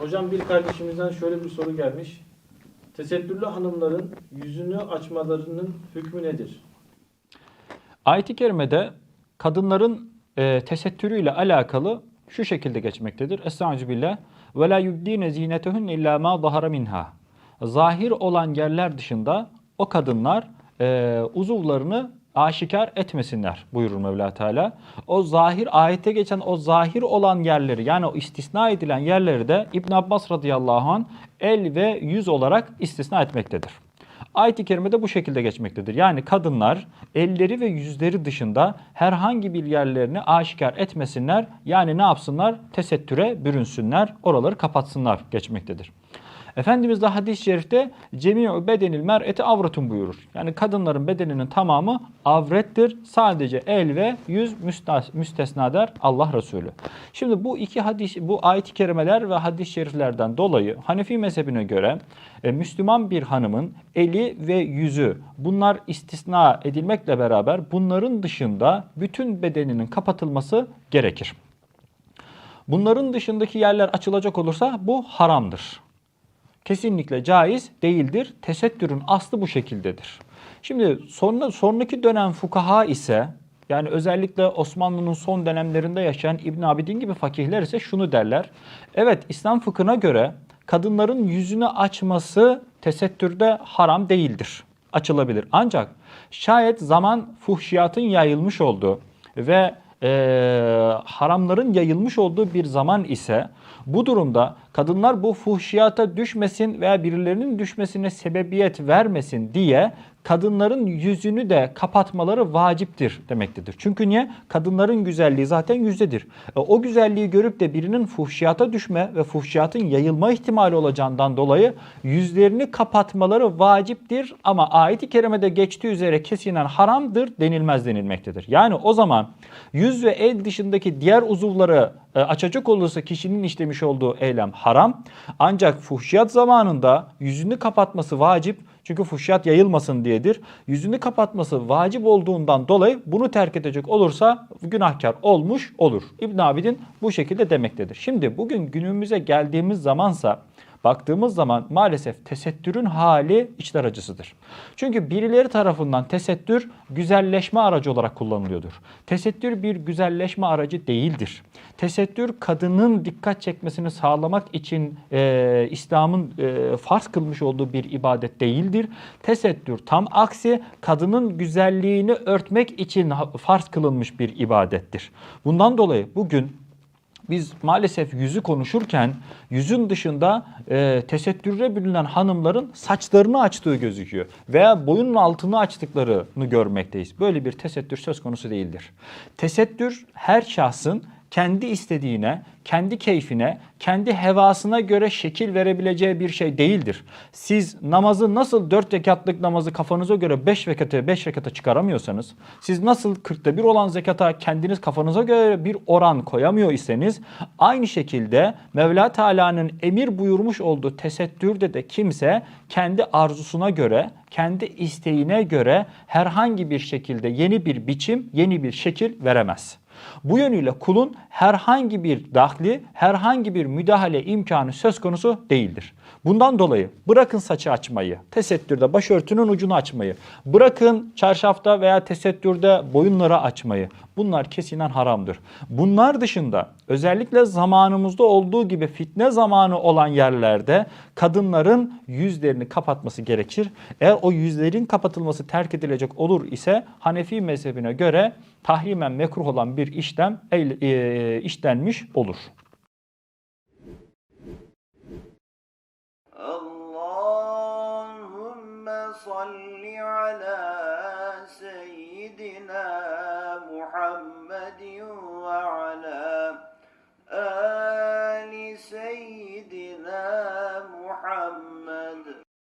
Hocam bir kardeşimizden şöyle bir soru gelmiş. Tesettürlü hanımların yüzünü açmalarının hükmü nedir? Ayet-i kerimede kadınların e, tesettürüyle alakalı şu şekilde geçmektedir. Estaizu billah. Ve la yubdine zinetehun illa ma zahara. Zahir olan yerler dışında o kadınlar e, uzuvlarını aşikar etmesinler buyurur Mevla Teala. O zahir ayette geçen o zahir olan yerleri yani o istisna edilen yerleri de İbn Abbas radıyallahu an el ve yüz olarak istisna etmektedir. Ayet-i kerimede bu şekilde geçmektedir. Yani kadınlar elleri ve yüzleri dışında herhangi bir yerlerini aşikar etmesinler. Yani ne yapsınlar? Tesettüre bürünsünler, oraları kapatsınlar geçmektedir. Efendimiz de hadis-i şerifte cemi'u bedenil mer'eti avratun buyurur. Yani kadınların bedeninin tamamı avrettir. Sadece el ve yüz müstesna der Allah Resulü. Şimdi bu iki hadis, bu ayet-i kerimeler ve hadis-i şeriflerden dolayı Hanefi mezhebine göre e, Müslüman bir hanımın eli ve yüzü bunlar istisna edilmekle beraber bunların dışında bütün bedeninin kapatılması gerekir. Bunların dışındaki yerler açılacak olursa bu haramdır kesinlikle caiz değildir. Tesettürün aslı bu şekildedir. Şimdi sonra, sonraki dönem fukaha ise yani özellikle Osmanlı'nın son dönemlerinde yaşayan İbn Abidin gibi fakihler ise şunu derler. Evet İslam fıkhına göre kadınların yüzünü açması tesettürde haram değildir. Açılabilir. Ancak şayet zaman fuhşiyatın yayılmış olduğu ve e, haramların yayılmış olduğu bir zaman ise bu durumda kadınlar bu fuhşiyata düşmesin veya birilerinin düşmesine sebebiyet vermesin diye kadınların yüzünü de kapatmaları vaciptir demektedir. Çünkü niye? Kadınların güzelliği zaten yüzdedir. E, o güzelliği görüp de birinin fuhşiyata düşme ve fuhşiyatın yayılma ihtimali olacağından dolayı yüzlerini kapatmaları vaciptir ama ayet-i kerimede geçtiği üzere kesinen haramdır denilmez denilmektedir. Yani o zaman yüz ve el dışındaki diğer uzuvları açacak olursa kişinin işlemiş olduğu eylem haram. Ancak fuhşiyat zamanında yüzünü kapatması vacip. Çünkü fuhşiyat yayılmasın diyedir. Yüzünü kapatması vacip olduğundan dolayı bunu terk edecek olursa günahkar olmuş olur. İbn Abidin bu şekilde demektedir. Şimdi bugün günümüze geldiğimiz zamansa baktığımız zaman maalesef tesettürün hali içler acısıdır. Çünkü birileri tarafından tesettür güzelleşme aracı olarak kullanılıyordur. Tesettür bir güzelleşme aracı değildir. Tesettür kadının dikkat çekmesini sağlamak için e, İslam'ın e, farz kılmış olduğu bir ibadet değildir. Tesettür tam aksi kadının güzelliğini örtmek için farz kılınmış bir ibadettir. Bundan dolayı bugün biz maalesef yüzü konuşurken yüzün dışında e, tesettüre bürünen hanımların saçlarını açtığı gözüküyor. Veya boyunun altını açtıklarını görmekteyiz. Böyle bir tesettür söz konusu değildir. Tesettür her şahsın kendi istediğine, kendi keyfine, kendi hevasına göre şekil verebileceği bir şey değildir. Siz namazı nasıl 4 rekatlık namazı kafanıza göre 5 rekata 5 rekata çıkaramıyorsanız, siz nasıl 40'ta bir olan zekata kendiniz kafanıza göre bir oran koyamıyor iseniz, aynı şekilde Mevla Teala'nın emir buyurmuş olduğu tesettürde de kimse kendi arzusuna göre, kendi isteğine göre herhangi bir şekilde yeni bir biçim, yeni bir şekil veremez. Bu yönüyle kulun herhangi bir dahli, herhangi bir müdahale imkanı söz konusu değildir. Bundan dolayı bırakın saçı açmayı, tesettürde başörtünün ucunu açmayı, bırakın çarşafta veya tesettürde boyunları açmayı. Bunlar kesinen haramdır. Bunlar dışında özellikle zamanımızda olduğu gibi fitne zamanı olan yerlerde kadınların yüzlerini kapatması gerekir. Eğer o yüzlerin kapatılması terk edilecek olur ise Hanefi mezhebine göre tahrimen mekruh olan bir işlem e, işlenmiş olur. Allahümme salli ala seyyidina Muhammedin ve ala